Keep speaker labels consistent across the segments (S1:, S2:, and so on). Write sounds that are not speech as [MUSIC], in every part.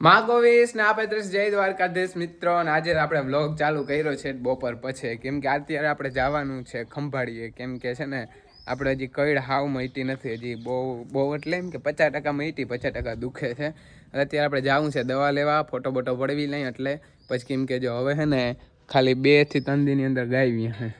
S1: માગોવીસ ને આપણે ત્રીસ જય દ્વારકાધીશ મિત્રો. અને આજે આપણે વ્લોગ ચાલુ કર્યો છે બપોર પછી. કેમ કે અત્યારે આપણે જવાનું છે ખંભાળીએ. કેમ કે છે ને, આપણે હજી કઈડ હાવ મટી નથી. હજી બહુ બહુ એટલે એમ કે પચાસ ટકા મટી પચાસ ટકા દુખે છે. અત્યારે આપણે જવું છે દવા લેવા, ફોટો બોટો પડવી લઈ એટલે પછી કેમ કે જો હવે છે ને, ખાલી બેથી ત્રણ દિનની અંદર ગાયવી હે.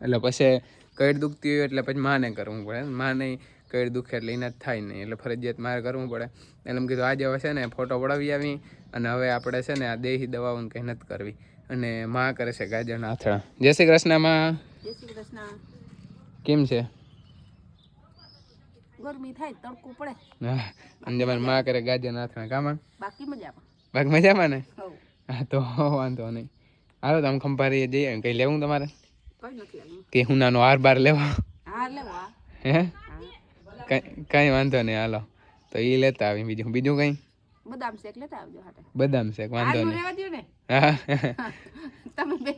S1: એટલે પછી કઈડ દુખતી હોય એટલે પછી માને કરવું પડે. માં નહીં કઈડ દુખે એટલે એના જ થાય નહીં એટલે ફરજિયાત મારે કરવું પડે. એટલે એમ કીધું આજે હવે છે ને ફોટો પડાવી આવી અને હવે આપણે છે ને આ દેહી દવાઓને કંઈ નથી કરવી. અને માં કરે છે ગાજરના આથળા જય શ્રી કૃષ્ણમાં
S2: જય શ્રી કૃષ્ણ.
S1: કેમ છે?
S2: ગરમી થાય તડકો પડે.
S1: હા અને તમારી માં કરે ગાજરના કામાં
S2: બાકી મજામાં.
S1: બાકી મજામાં ને? હા તો વાંધો નહીં. હાલો તમે ખંભારી જઈએ. કંઈ લેવું તમારે? કે હું નાનો હાર બાર લેવા?
S2: હાર લેવા
S1: હા? કઈ કઈ વાંધો નહીં હાલો. તો એ લેતા આવી બીજું. બીજું કંઈ?
S2: બદામ શેક લેતા આવજો હાટે.
S1: બદામ શેક વાંધો નહીં.
S2: રહેવા દ્યો ને.
S1: હા. [LAUGHS]
S2: તમે બે.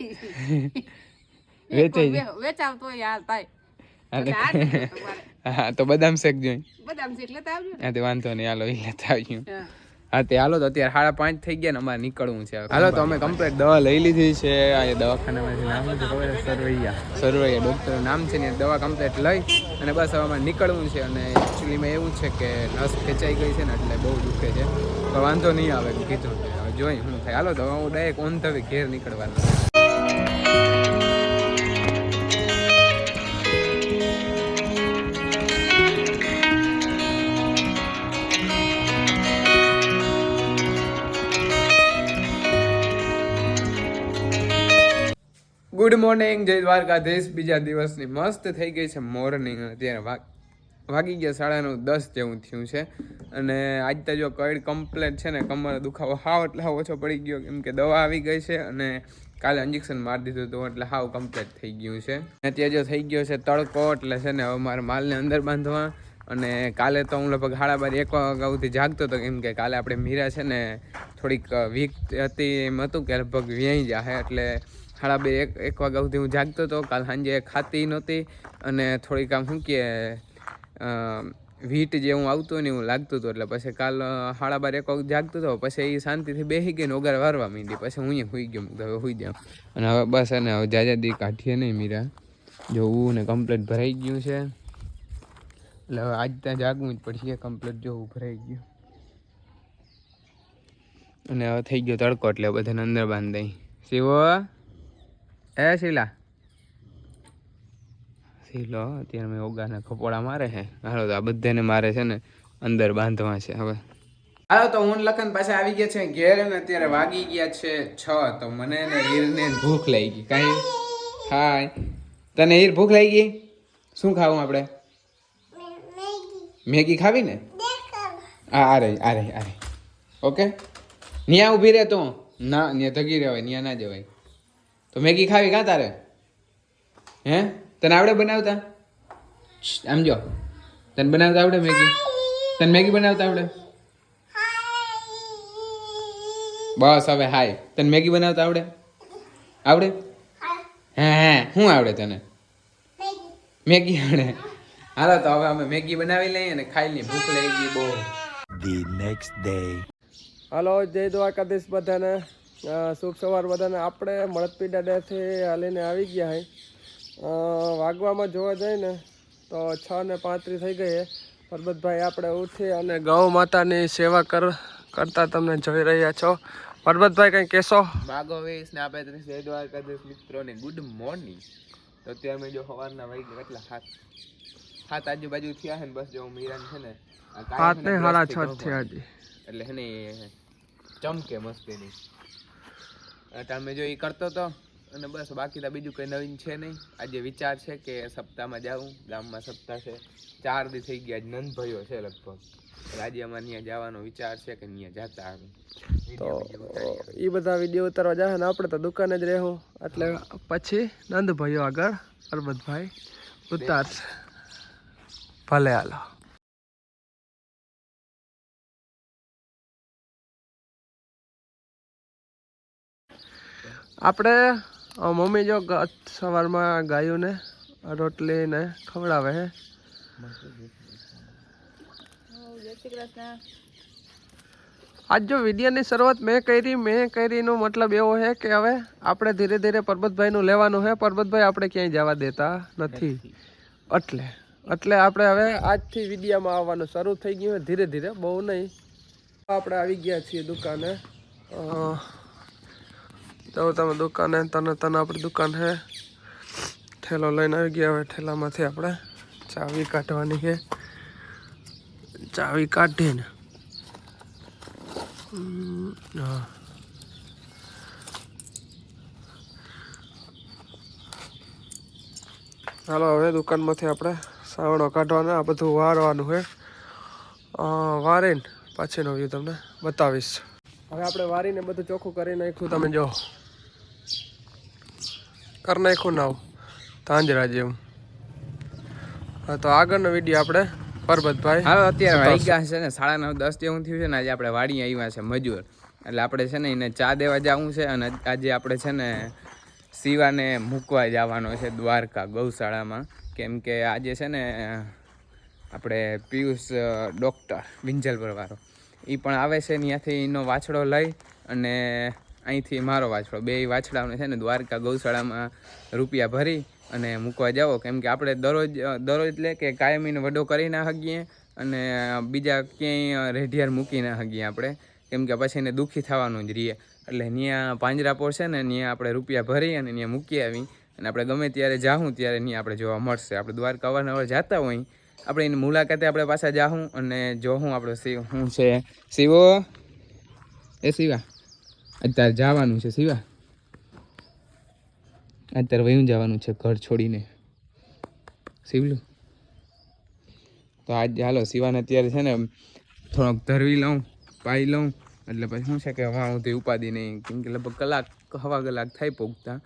S2: [LAUGHS]
S1: વેચાઈ જાય.
S2: વેચાવ તો યાર.
S1: હા તો બદામ શેક જોઈ
S2: બદામ શેક લેતા આવજો
S1: હા તે વાંધો નહીં હાલો એ લેતા આવ્યું
S2: હા.
S1: હા તે હાલો તો અત્યારે સાડા પાંચ થઈ ગયા ને અમારે નીકળવું છે હાલો તો અમે કમ્પ્લીટ દવા લઈ લીધી છે. આ દવાખાનામાંથી નામ છે ખબર સરવૈયા. સરવૈયા ડૉક્ટરનું નામ છે ને દવા કમ્પ્લીટ લઈ. અને બસ હવે અમારે નીકળવું છે અને એકચ્યુઅલીમાં એવું છે કે નસ ખેંચાઈ ગઈ છે ને એટલે બહુ દુખે છે. તો વાંધો નહીં આવે કીધું. હવે જોઈ શું થાય. હાલો તો હું ડાયરેક્ટ ઓન થવી ઘેર નીકળવાનું. ગુડ મોર્નિંગ જય દ્વારકાધીશ. બીજા દિવસની મસ્ત થઈ ગઈ છે મોર્નિંગ અત્યારે વાગ ગયા સાડા નવ દસ જેવું થયું છે. અને આજ તો જો કઈડ કમ્પ્લેટ છે ને, કમર દુખાવો હાવ એટલે હાવ ઓછો પડી ગયો. કેમ કે દવા આવી ગઈ છે અને કાલે ઇન્જેક્શન મારી દીધું હતું એટલે હાવ કમ્પ્લેટ થઈ ગયું છે. અત્યારે જો થઈ ગયો છે તડકો, એટલે છે ને હવે મારે માલને અંદર બાંધવા. અને કાલે તો હું લગભગ સાડા બાર, એક અગાઉથી જાગતો હતો. કેમ કે કાલે આપણે મીરા છે ને થોડીક વીક હતી એમ હતું કે લગભગ વ્યાઈ જાય એટલે સાડા બે, એક એક વાગ્યા સુધી હું જાગતો હતો. કાલ સાંજે ખાતી નહોતી અને થોડીક આમ શું કે વીટ જે હું આવતો ને એવું લાગતું હતું. એટલે પછી કાલ સાડા બાર, એક વાગે જાગતો હતો. પછી એ શાંતિથી બેસી ગઈ ને ઓગાર વારવા માંડી. પછી હું સુઈ ગયો હવે સુઈ જાઉં. અને હવે બસ અને હવે જાજા દી કાઢીએ નહીં મીરા. જોવું ને કમ્પ્લેટ ભરાઈ ગયું છે. એટલે હવે આજ ત્યાં જાગવું જ પડશે. કમ્પ્લેટ જોવું ભરાઈ ગયું. અને હવે થઈ ગયો તડકો એટલે બધાને અંદર બાંધાઈ શિવો? એ શીલા. શીલો અત્યારે મેં ઓગાને ખપોડા મારે છે. હાલો તો આ બધાને મારે છે ને અંદર બાંધવા છે હવે. હાલો તો હું લખન પાસે આવી ગયા છે. ઘેર ને અત્યારે વાગી ગયા છે છ તો મને ને હીરને ભૂખ લાગી ગઈ. કાંઈ? હાય. તને હીર ભૂખ લાગી ગઈ? શું ખાવું આપણે? મેગી. ખાવી ને? હા આ રહી આ રહી આ રહી. ઓકે? ન્યા ઊભી રહે તો. ના ન્યા ધગી રહેવાય ન્યા ના જવાય. તો મેગી ખાવી કાં તારે? હે? તને આવડે બનાવતા? આમ જો. તને બનાવતા આવડે મેગી? તને મેગી બનાવતા આવડે? બસ હવે હાય. તને મેગી બનાવતા આવડે? આવડે? હે હા. શું આવડે તને? મેગી આવડે. હાલો તો હવે અમે મેગી બનાવી લઈએ અને ખાઈ લઈએ. ભૂખ લાગી ગઈ બહુ.
S3: ધી નેક્સ્ટ ડે
S4: હલો જય દ્વારકાધીશ બધાને. શુભ સવાર બધાને. આપણે મળદપીડા ડેથી હાલીને આવી ગયા હે. વાગવામાં જોવા જઈએ ને તો છ ને પાંત્રીસ થઈ ગઈ પરબતભાઈ આપણે ઉઠી અને ગૌ માતાની સેવા કર કરતા તમને જોઈ રહ્યા છો. પરબતભાઈ કંઈ કહેશો?
S1: ભાગોવીસ ને આપે ત્રીસ જય દ્વારકાધીશ મિત્રોને. ગુડ મોર્નિંગ તો અત્યારે અમે જો સવારના વાગી કેટલા? સાત સાત આજુબાજુ થયા છે ને બસ જો મીરાન છે ને
S4: હાથ ને
S1: ને
S4: સાડા છ થયા
S1: એટલે છે ને ચમકે મસ્તીની. અમે જો એ કરતો હતો અને બસ બાકી તો બીજું કંઈ નવીન છે નહીં. આજે વિચાર છે કે સપ્તાહમાં જાઉં. ગામમાં સપ્તાહ છે. ચાર દી થઈ ગયા નંદ ભયો છે લગભગ. આજે અમારે ત્યાં જવાનો વિચાર છે કે ત્યાં જતા આવે
S4: તો એ બધા વીડિયો ઉતારવા જાય ને આપણે તો દુકાને જ રહેવું એટલે પછી નંદભાઈઓ આગળ અરબતભાઈ ઉતારશે ભલે હાલો. આપણે મમ્મી જો સવારમાં ગાયોને રોટલી ને ખવડાવે હે. આજ જો વિડીયોની શરૂઆત મેં કરી, મેં કરીનો મતલબ એવો છે કે હવે આપણે ધીરે ધીરે પરબતભાઈનું લેવાનું છે પરબતભાઈ આપણે ક્યાંય જવા દેતા નથી. એટલે એટલે આપણે હવે આજથી વિડીયામાં આવવાનું શરૂ થઈ ગયું ધીરે ધીરે. બહુ નહીં. આપણે આવી ગયા છીએ દુકાને. જાઓ, તમે દુકાને તને તને આપણી દુકાન છે ઠેલો લઈને આવી ગયા હવે ઠેલામાંથી આપણે. ચાવી કાઢવાની છે. ચાવી કાઢીને. હા. હાલો, હવે દુકાનમાંથી આપણે સાવડો કાઢવાનો, આ બધું વારવાનું છે. વારીને પછીનો વ્યૂ તમને બતાવીશ. હવે આપણે વારીને બધું ચોખ્ખું કરી નાખ્યું, તમે જો. કરી નાખ્યું નાવ તાંજરા જેવું. હા તો આગળનો વીડિયો આપણે પરબતભાઈ
S1: હવે અત્યારે વાગ્યા છે ને સાડા નવ દસ જેવું થયું છે ને આજે આપણે વાડી આવ્યા છે મજૂર. એટલે આપણે છે ને એને ચા દેવા જવું છે અને આજે આપણે છે ને શિવાને મૂકવા જવાનો છે દ્વારકા ગૌશાળામાં. કેમ કે આજે છે ને આપણે પિયુષ ડૉક્ટર વિંજલપરવાળો એ પણ આવે છે ત્યાંથી એનો વાછડો લઈ અને અહીંથી મારો વાછડો. બે વાછડાઓને છે ને દ્વારકા ગૌશાળામાં રૂપિયા ભરી અને મૂકવા જાઓ. કેમ કે આપણે દરરોજ દરરોજ એટલે કે કાયમીને વડો કરી ના શકીએ અને બીજા ક્યાંય રેઢિયાર મૂકી ના શકીએ આપણે. કેમ કે પછી એને દુઃખી થવાનું જ રહીએ એટલે ત્યાં પાંજરાપોર છે ને ત્યાં આપણે રૂપિયા ભરી અને ત્યાં મૂકી આવી. અને આપણે ગમે ત્યારે જાહું ત્યારે ત્યાં આપણે જોવા મળશે. આપણે દ્વારકા અવારનવાર જતા હોય. આપણે એની મુલાકાતે આપણે પાછા જાહું અને જોહું આપણો શિવ. શું છે? શિવો? એ શિવા. અત્યારે જવાનું છે શિવા. અત્યારે વયું જવાનું છે ઘર છોડીને. શિવલું. તો આજ હાલો શિવાને અત્યારે છે ને થોડોક ધરવી લઉં, પાઈ લઉં. એટલે પછી શું છે કે હવા હું તે ઉપાધિ નહીં. કેમ કે લગભગ કલાક, હવા કલાક થાય પોગતા.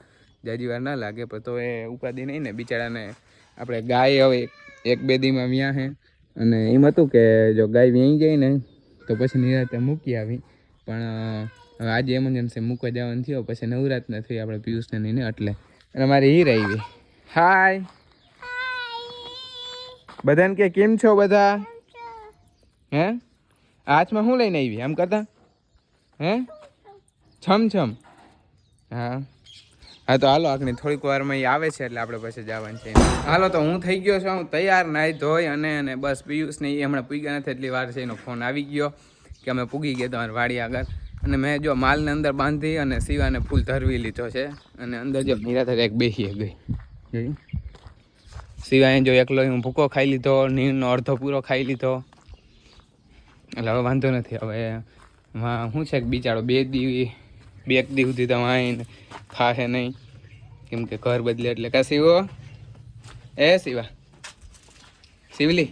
S1: જાજી વાર ના લાગે, પણ તો એ ઉપાધિ નહીં ને. બિચારાને આપણે ગાય હવે એક- બે દીમાં વ્યાં હે. અને એમ હતું કે જો ગાય વ્યાઈ જાય ને, તો પછી નિરાતે મૂકી આવી. પણ હવે આજે એમરજન્સી મૂકવા જવાનું થયો પછી નવરાત થઈ આપણે પિયુષને નહીં એટલે અને મારી હીર આવી. હાય બધાને કે કેમ છો બધા? હે? હાથમાં શું લઈને આવી? આમ કરતા? હે? છમ છમ હા. હા તો હાલો આખની થોડીક વારમાં એ આવે છે એટલે આપણે પછી જવાનું છે. હાલો તો હું થઈ ગયો છું હું તૈયાર નાહી ધોઈ અને અને બસ પિયુષને એ હમણાં પૂગ્યા નથી એટલી વાર છે એનો ફોન આવી ગયો કે અમે પૂગી ગયા તમારી વાડી આગળ. અને મેં જો માલને અંદર બાંધી અને સીવાને ફૂલ ધરવી લીધો છે. અને અંદર જો નિરાધાર એક બેસી ગઈ. જોયું? સિવાય જો એકલો હું ભૂકો ખાઈ લીધો નીરનો અડધો પૂરો ખાઈ લીધો. એટલે હવે વાંધો નથી, હવે શું છે કે બિચારો બે દી, બે એક દી સુધી તમે આવીને ખાશે નહીં. કેમ કે ઘર બદલે એટલે કા સીવો એ શિવા. શિવલી,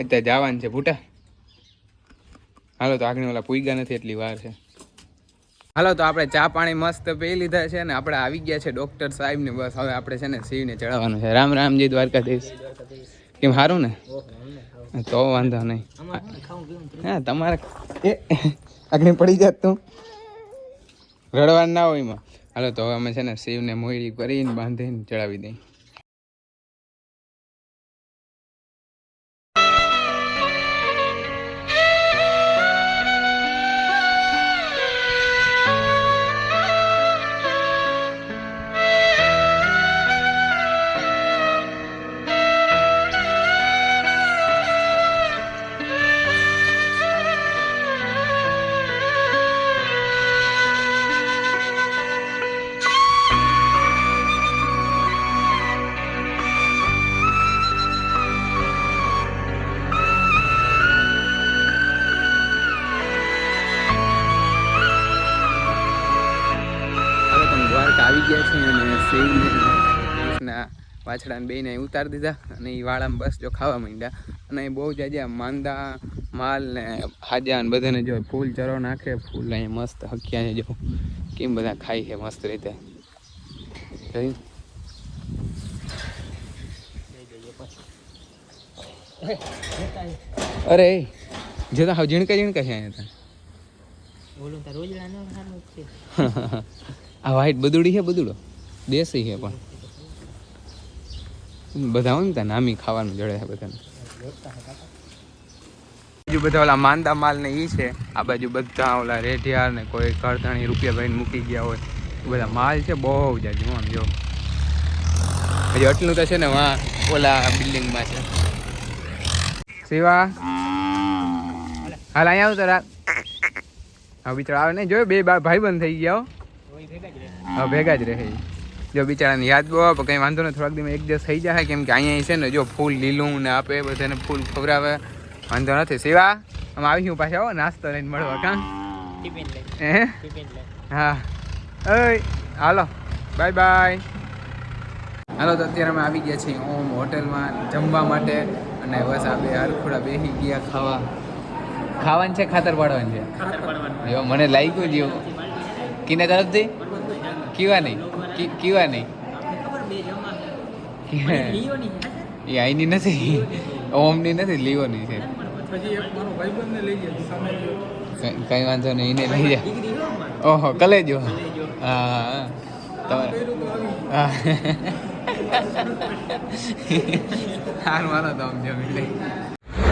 S1: અત્યારે જવાનું છે ભૂટા. હાલો તો આગળ ઓલા પૂગ્યા નથી એટલી વાર છે. હાલો તો આપણે ચા પાણી મસ્ત પી લીધા છે ને આપણે આવી ગયા છે ડોક્ટર સાહેબ ને બસ હવે આપણે છે ને શિવને ચડાવવાનું છે. રામ રામ, જય દ્વારકાધીશ. કેમ સારું ને? તો વાંધો નહીં. હા, તમારે એ, આગળ પડી જાત તું. રડવાનું ના હોય એમાં. હાલો તો હવે અમે છે ને શિવને મોયડી કરીને બાંધીને ચડાવી દઈ વાછડાને બેને ઉતારી દીધા અને એ વાળામાં બસ જો ખાવા માંડ્યા. અને બહુ આજે માંદા માલ ને હાજા ને બધાને જો ફૂલ ચરો નાખે ફૂલ અહીંયા મસ્ત હક્યા છે જો. કેમ બધા ખાય છે મસ્ત રીતે. અરે જતા હાવ ઝીણકા ઝીણકા છે અહીંયા. [LAUGHS] આ વ્હાઈટ બદુડી છે બદુડો. દેશી છે પણ. બધા હોય ને ત્યાં નામી ખાવાનું જડે બધાને. બીજું બધા ઓલા માંદા માલ ને એ છે. આ બાજુ બધા ઓલા રેઢિયાર ને કોઈ કરધણી રૂપિયા ભરીને મૂકી ગયા હોય. બધા માલ છે બહુ જાજુ આમ જો હજી આટલું તો છે ને વા ઓલા બિલ્ડિંગમાં છે. શિવા? હાલ અહીંયા આવું તારા હા, બિચારા આવે નહીં, જોયો? બે ભાઈ બંધ થઈ ગયા હા, ભેગા જ રહે. જો બિચારાને યાદ બહુ આવે કંઈ વાંધો નહીં થોડાક દિવસ એક દિવસ થઈ જાય કેમ કે અહીંયા છે ને જો ફૂલ લીલું ને આપે બધાને ફૂલ ખવડાવે. વાંધો નથી. સેવા આમ આવી હું પાછા આવો નાસ્તો લઈને મળવા કાં? હે? હા. ઓય હાલો. Bye bye. હાલો તો અત્યારે અમે આવી ગયા છીએ ઓમ હોટલમાં જમવા માટે. અને બસ આ બે હરખોડા બેસી ગયા ખાવા. ખાવાનું છે ખાતર પાડવાનું છે? મને લાગ્યું જ એવું કિને તરફથી? કીવા નહીં. કી- કીવા નહીં. એ આઈની નથી. ઓમની નથી લીઓની છે. કઈ- વાંધો નહીં એને લઈ જા. ઓહો કલેજો. હા હા તમારે હા. [LAUGHS] હાર મારો તો આમ જમી લઈ